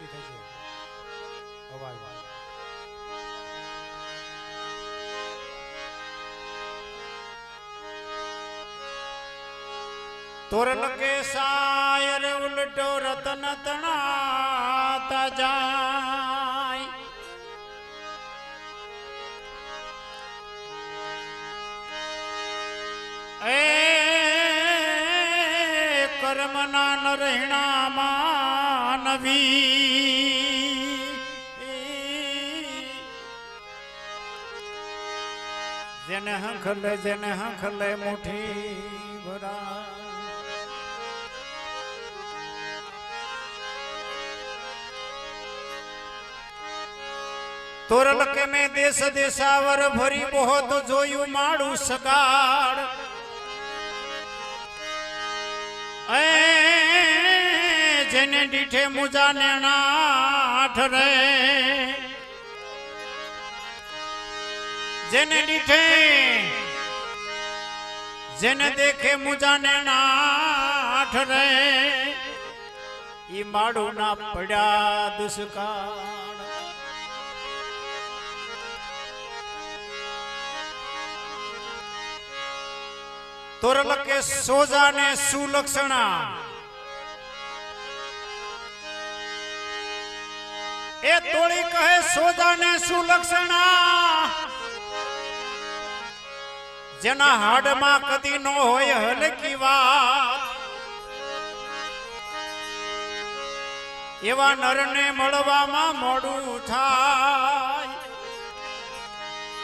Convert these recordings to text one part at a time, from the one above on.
ખોટી થશે અવાજ. તોરણ કે સાયર ઉલટો રતન તણાતા જાય. એ કર્મના નરહિણા માનવી. જેને હંખલે જેને હંખલે મુઠી ભરા તોરલ કે મેં દેશ દેશાવર ભરી બહોત જોયું માડું સગાડ એ જેને દીઠે મુજા નેણા રે. જેને દીઠે, જેને દેખે મુજા નેણા રે. ઈ માડું ના પડ્યા દુષ્કાળ. તોરલકે સોજા ને સુલક્ષણા. એ તોળી કહે સોજા ને સુલક્ષણા જેના હાડમાં કદી નો હોય હલકી વાત. એવા નરને મળવામાં મોડું થાય.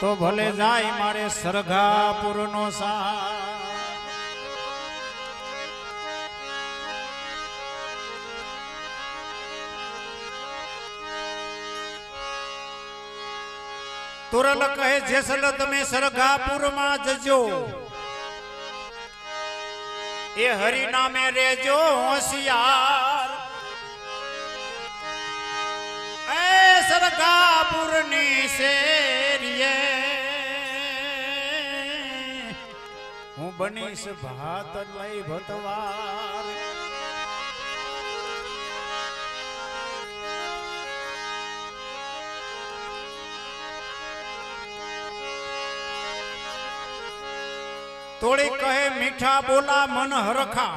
તો ભલે જાય મારે સરગાપુરનો સા તોરલ કહે જેસલ તમે સરગાપુરમાં જજો. એ હરિ નામે રેજો હોશિયાર. એ સરગાપુરની શેરીએ. હું બનીશ ભાત લઈ ભતવાર. તોડી કહે મીઠા બોલા મન હરખા.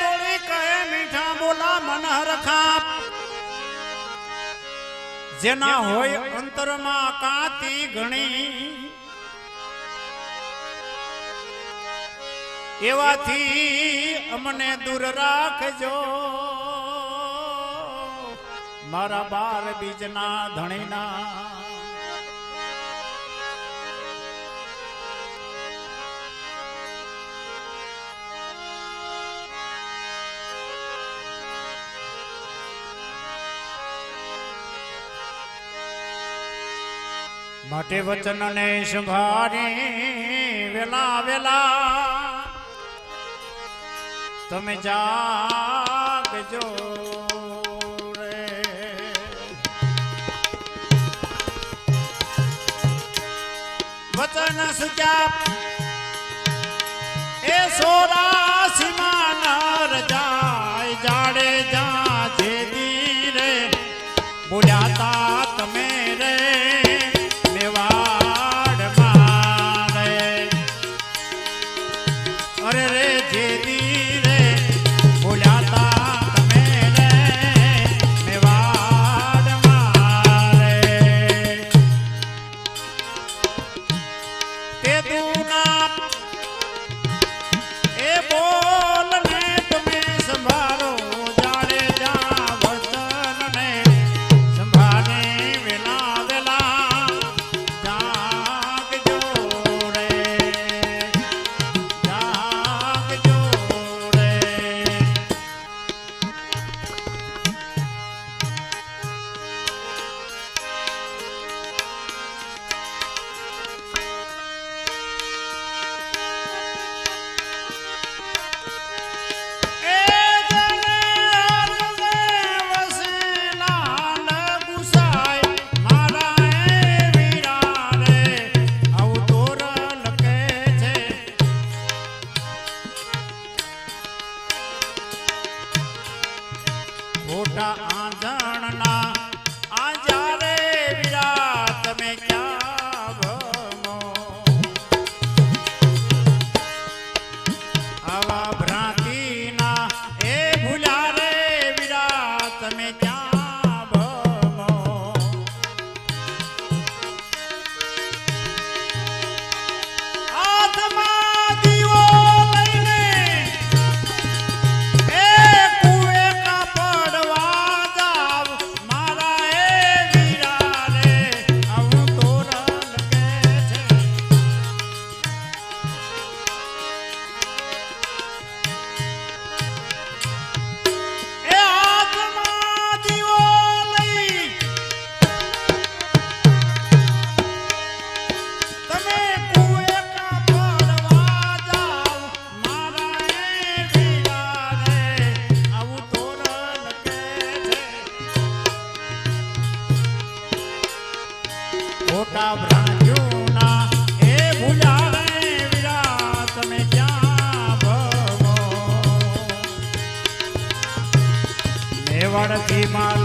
તોડી કહે મીઠા બોલા મન હરખા. જેના હોય અંતરમાં કાતી ઘણી. એવાથી અમને દૂર રાખજો. મારા બાર બીજના ધણીના. માટે વચનને સંભારી વેલા વેલા. તમે જાગજો રે. વચન સુજા એ સોરા માતાજી મા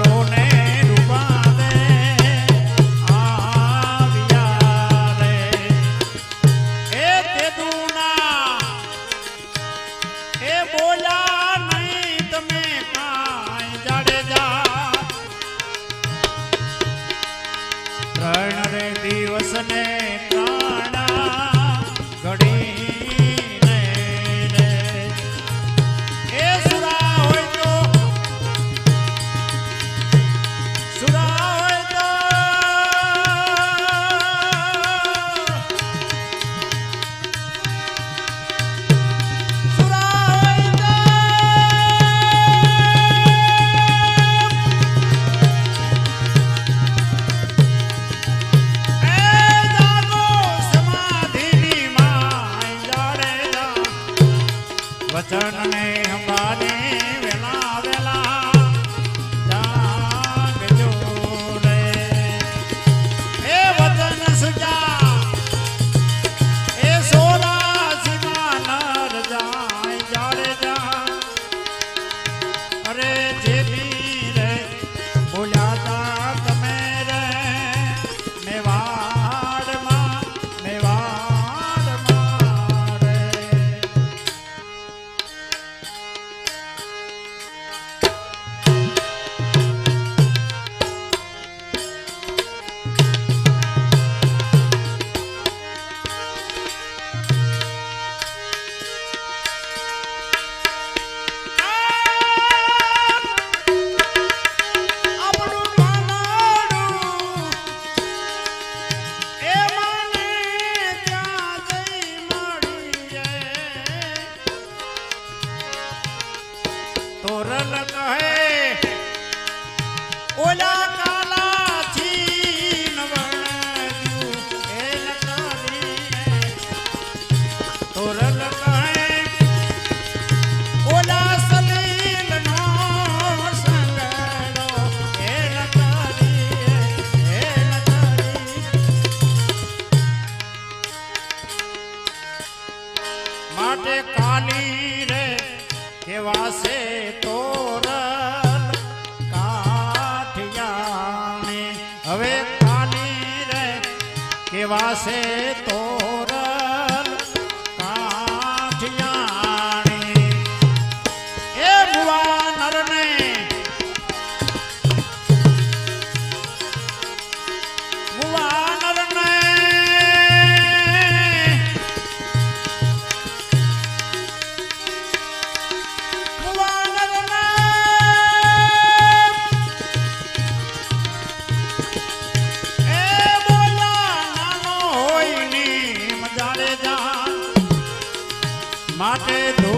વચન ને હમારે વેળાવે દેવાશે તો માટે ધો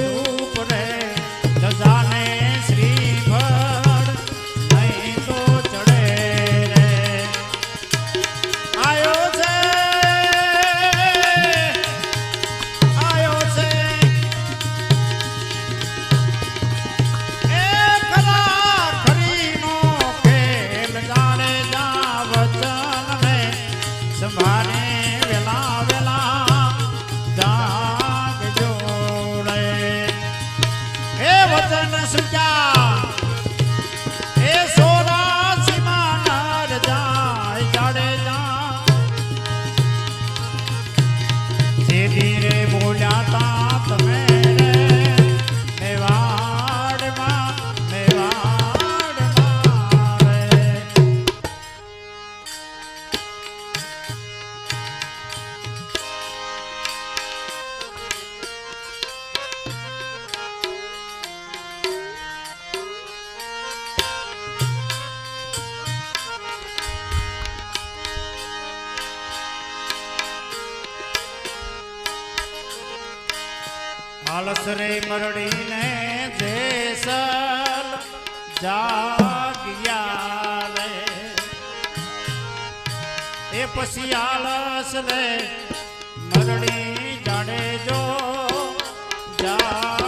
સાસરે મરડીને દેસલ જાગ્યા રે. એ પછી આળસ રે મરડી જાડે જો જા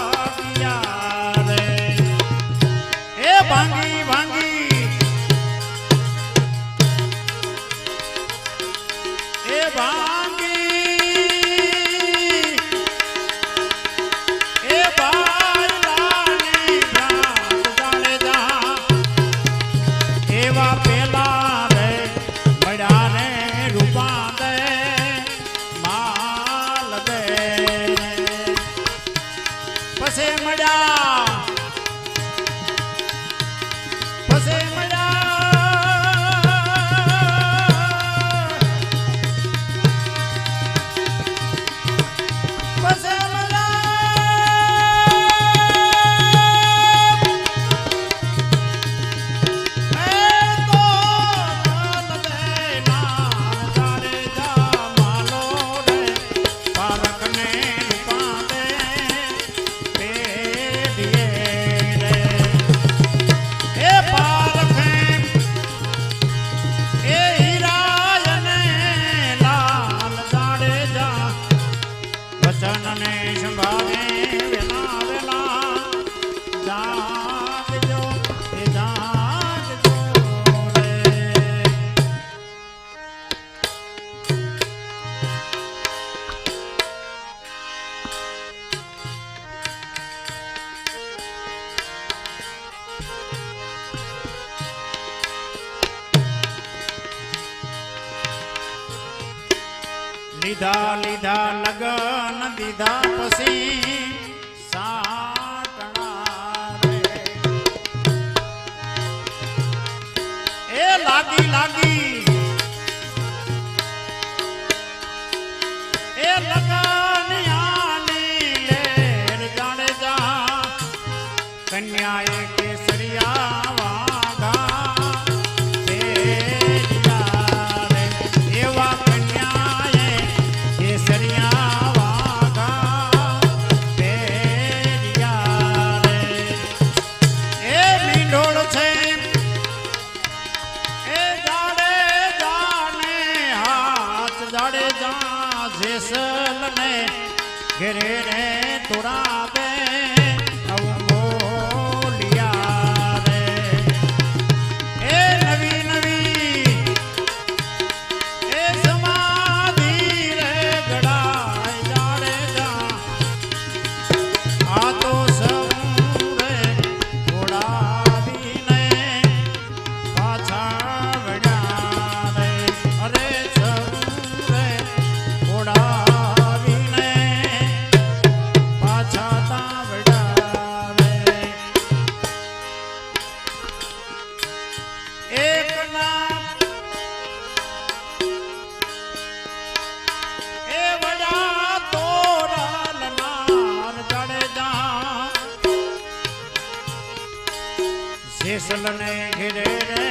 લીધા લીધા, લગન દીધા પછી એ લાગી લાગી. એ લગન આની લેર જાણે જા. કન્યાએ કેસરિયા કુશલ ને ઘેરે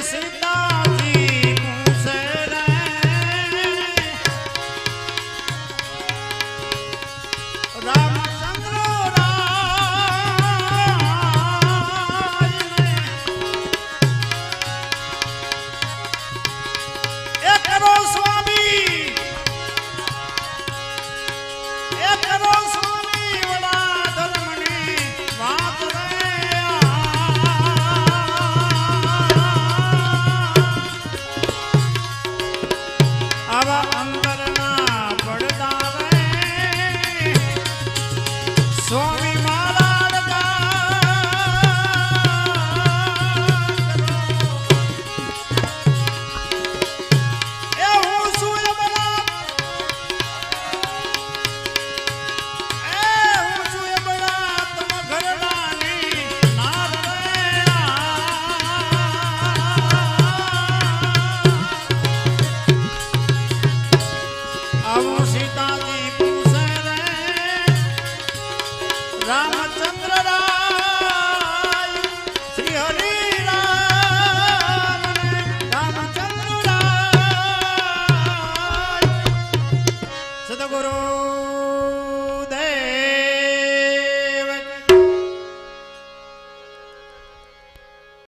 felicidade.